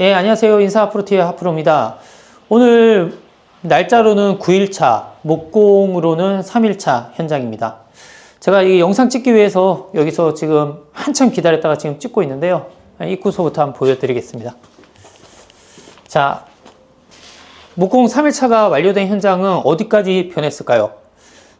예, 안녕하세요. 인사 하프로티의 하프로입니다. 오늘 날짜로는 9일차, 목공으로는 3일차 현장입니다. 제가 이 영상 찍기 위해서 여기서 지금 한참 기다렸다가 지금 찍고 있는데요. 입구소부터 한번 보여드리겠습니다. 자, 목공 3일차가 완료된 현장은 어디까지 변했을까요?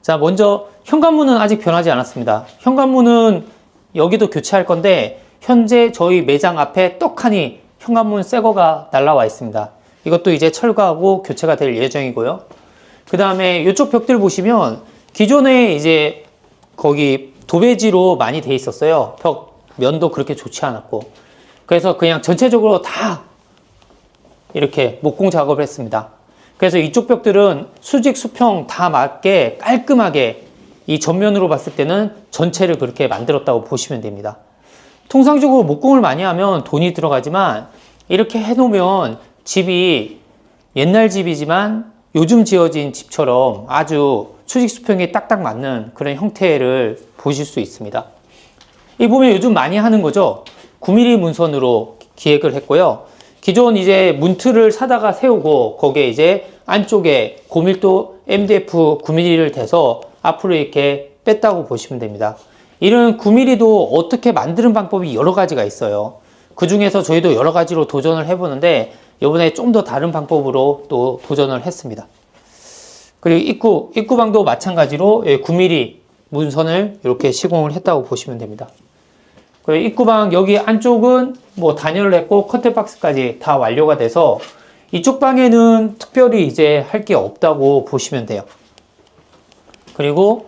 자, 먼저 현관문은 아직 변하지 않았습니다. 현관문은 여기도 교체할 건데 현재 저희 매장 앞에 떡하니 현관문 새거가 날라와 있습니다. 이것도 이제 철거하고 교체가 될 예정이고요. 그 다음에 이쪽 벽들 보시면 기존에 이제 거기 도배지로 많이 돼 있었어요. 벽 면도 그렇게 좋지 않았고. 그래서 그냥 전체적으로 다 이렇게 목공 작업을 했습니다. 그래서 이쪽 벽들은 수직 수평 다 맞게 깔끔하게 이 전면으로 봤을 때는 전체를 그렇게 만들었다고 보시면 됩니다. 통상적으로 목공을 많이 하면 돈이 들어가지만 이렇게 해놓으면 집이 옛날 집이지만 요즘 지어진 집처럼 아주 수직 수평이 딱딱 맞는 그런 형태를 보실 수 있습니다. 이 보면 요즘 많이 하는 거죠. 9mm 문선으로 기획을 했고요. 기존 이제 문틀을 사다가 세우고 거기에 이제 안쪽에 고밀도 MDF 9mm를 대서 앞으로 이렇게 뺐다고 보시면 됩니다. 이런 9mm도 어떻게 만드는 방법이 여러 가지가 있어요. 그 중에서 저희도 여러 가지로 도전을 해보는데 이번에 좀 더 다른 방법으로 또 도전을 했습니다. 그리고 입구, 입구방도 마찬가지로 9mm 문선을 이렇게 시공을 했다고 보시면 됩니다. 그리고 입구방 여기 안쪽은 뭐 단열을 했고 커튼박스까지 다 완료가 돼서 이쪽 방에는 특별히 이제 할 게 없다고 보시면 돼요. 그리고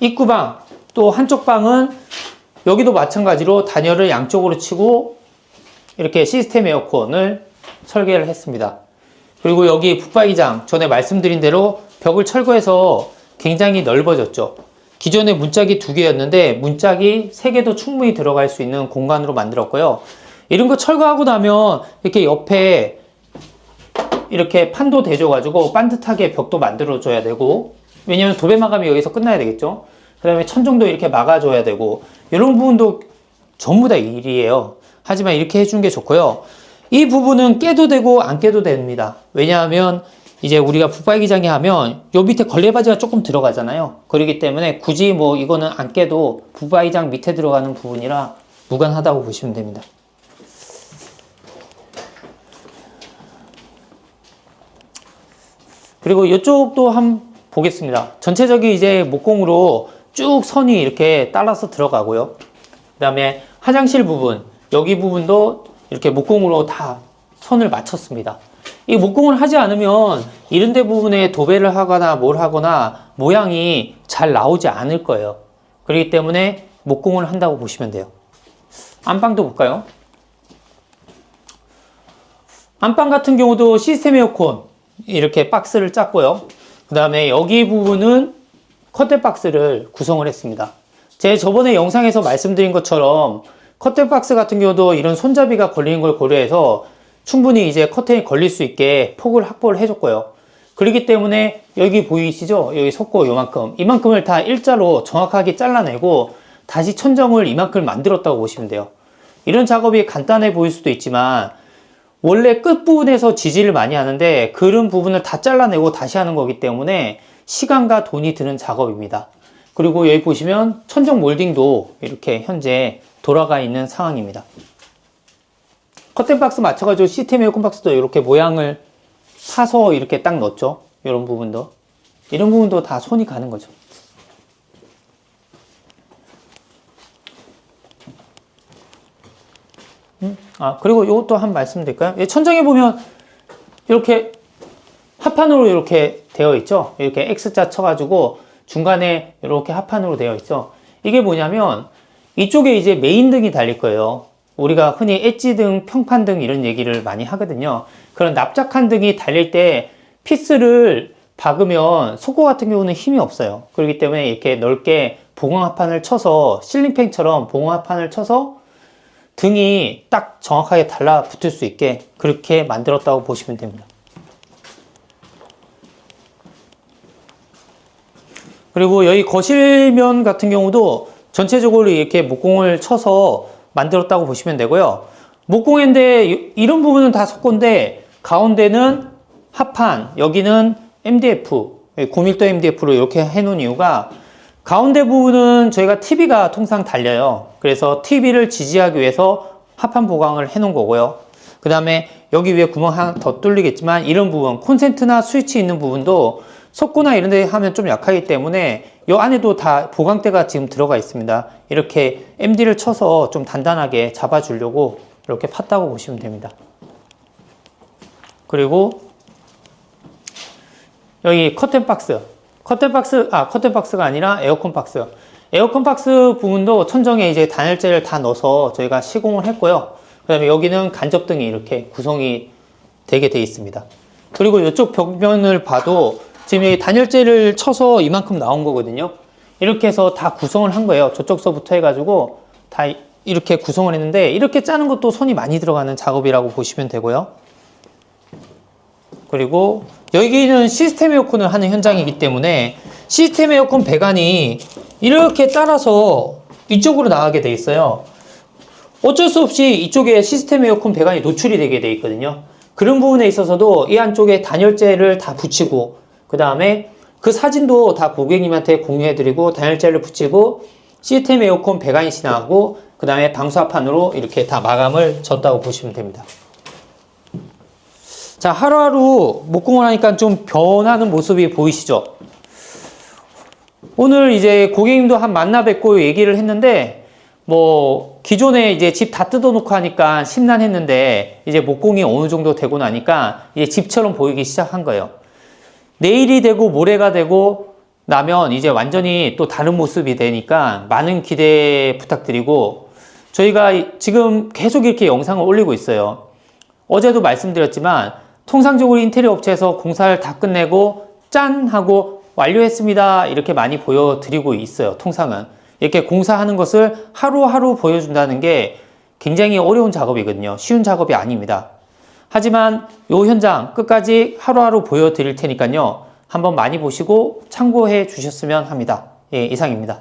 입구방 또 한쪽 방은 여기도 마찬가지로 단열을 양쪽으로 치고 이렇게 시스템 에어컨을 설계를 했습니다. 그리고 여기 붙박이장 전에 말씀드린 대로 벽을 철거해서 굉장히 넓어졌죠. 기존에 문짝이 두 개였는데 문짝이 세 개도 충분히 들어갈 수 있는 공간으로 만들었고요. 이런 거 철거하고 나면 이렇게 옆에 이렇게 판도 대줘가지고 반듯하게 벽도 만들어줘야 되고 왜냐면 도배 마감이 여기서 끝나야 되겠죠. 그 다음에 천정도 이렇게 막아줘야 되고 이런 부분도 전부 다 일이에요. 하지만 이렇게 해준 게 좋고요. 이 부분은 깨도 되고 안 깨도 됩니다. 왜냐하면 이제 우리가 붙박이장에 하면 요 밑에 걸레바지가 조금 들어가잖아요. 그렇기 때문에 굳이 뭐 이거는 안 깨도 붙박이장 밑에 들어가는 부분이라 무관하다고 보시면 됩니다. 그리고 이쪽도 한번 보겠습니다. 전체적인 이제 목공으로 쭉 선이 이렇게 따라서 들어가고요. 그 다음에 화장실 부분, 여기 부분도 이렇게 목공으로 다 선을 맞췄습니다. 이 목공을 하지 않으면 이런 데 부분에 도배를 하거나 뭘 하거나 모양이 잘 나오지 않을 거예요. 그렇기 때문에 목공을 한다고 보시면 돼요. 안방도 볼까요? 안방 같은 경우도 시스템 에어컨 이렇게 박스를 짰고요. 그 다음에 여기 부분은 커튼 박스를 구성을 했습니다. 제 저번에 영상에서 말씀드린 것처럼 커튼 박스 같은 경우도 이런 손잡이가 걸리는 걸 고려해서 충분히 이제 커튼이 걸릴 수 있게 폭을 확보를 해줬고요. 그렇기 때문에 여기 보이시죠? 여기 속고 요만큼 이만큼을 다 일자로 정확하게 잘라내고 다시 천정을 이만큼 만들었다고 보시면 돼요. 이런 작업이 간단해 보일 수도 있지만 원래 끝부분에서 지지를 많이 하는데 그런 부분을 다 잘라내고 다시 하는 거기 때문에 시간과 돈이 드는 작업입니다. 그리고 여기 보시면 천정 몰딩도 이렇게 현재 돌아가 있는 상황입니다. 커튼 박스 맞춰가지고 시스템 에어컨 박스도 이렇게 모양을 사서 이렇게 딱 넣었죠. 이런 부분도. 이런 부분도 다 손이 가는 거죠. 음? 아, 그리고 이것도 한 말씀 드릴까요? 예, 천장에 보면 이렇게 합판으로 이렇게 되어 있죠. 이렇게 X자 쳐가지고 중간에 이렇게 합판으로 되어 있죠. 이게 뭐냐면 이쪽에 이제 메인 등이 달릴 거예요. 우리가 흔히 엣지 등, 평판 등 이런 얘기를 많이 하거든요. 그런 납작한 등이 달릴 때 피스를 박으면 속고 같은 경우는 힘이 없어요. 그렇기 때문에 이렇게 넓게 보강합판을 쳐서 실링팬처럼 보강합판을 쳐서 등이 딱 정확하게 달라붙을 수 있게 그렇게 만들었다고 보시면 됩니다. 그리고 여기 거실면 같은 경우도 전체적으로 이렇게 목공을 쳐서 만들었다고 보시면 되고요. 목공인데 이- 이런 부분은 다 석고인데 가운데는 합판, 여기는 MDF, 예, 고밀도 MDF로 이렇게 해놓은 이유가 가운데 부분은 저희가 TV가 통상 달려요. 그래서 TV를 지지하기 위해서 합판 보강을 해놓은 거고요. 그 다음에 여기 위에 구멍 하나 더 뚫리겠지만 이런 부분, 콘센트나 스위치 있는 부분도 석고나 이런 데 하면 좀 약하기 때문에 이 안에도 다 보강대가 지금 들어가 있습니다. 이렇게 MD를 쳐서 좀 단단하게 잡아주려고 이렇게 팠다고 보시면 됩니다. 그리고 여기 커튼 박스. 커튼 박스, 아, 커튼 박스가 아니라 에어컨 박스. 에어컨 박스 부분도 천정에 이제 단열재를 다 넣어서 저희가 시공을 했고요. 그 다음에 여기는 간접등이 이렇게 구성이 되게 돼 있습니다. 그리고 이쪽 벽면을 봐도 지금 여기 단열재를 쳐서 이만큼 나온 거거든요. 이렇게 해서 다 구성을 한 거예요. 저쪽서부터 해가지고 다 이렇게 구성을 했는데 이렇게 짜는 것도 손이 많이 들어가는 작업이라고 보시면 되고요. 그리고 여기는 시스템 에어컨을 하는 현장이기 때문에 시스템 에어컨 배관이 이렇게 따라서 이쪽으로 나가게 돼 있어요. 어쩔 수 없이 이쪽에 시스템 에어컨 배관이 노출이 되게 돼 있거든요. 그런 부분에 있어서도 이 안쪽에 단열재를 다 붙이고 그 다음에 그 사진도 다 고객님한테 공유해드리고 단열재를 붙이고 시스템 에어컨 배관이 지나가고 그 다음에 방수합판으로 이렇게 다 마감을 졌다고 보시면 됩니다. 자, 하루하루 목공을 하니까 좀 변하는 모습이 보이시죠? 오늘 이제 고객님도 한 만나 뵙고 얘기를 했는데, 뭐, 기존에 이제 집 다 뜯어놓고 하니까 심란했는데, 이제 목공이 어느 정도 되고 나니까 이제 집처럼 보이기 시작한 거예요. 내일이 되고 모레가 되고 나면 이제 완전히 또 다른 모습이 되니까 많은 기대 부탁드리고, 저희가 이- 지금 계속 이렇게 영상을 올리고 있어요. 어제도 말씀드렸지만 통상적으로 인테리어 업체에서 공사를 다 끝내고 짠 하고 완료했습니다. 이렇게 많이 보여드리고 있어요 통상은. 이렇게 공사하는 것을 하루하루 보여준다는 게 굉장히 어려운 작업이거든요. 쉬운 작업이 아닙니다 하지만 이 현장 끝까지 하루하루 보여드릴 테니까요. 한번 많이 보시고 참고해 주셨으면 합니다. 예 이상입니다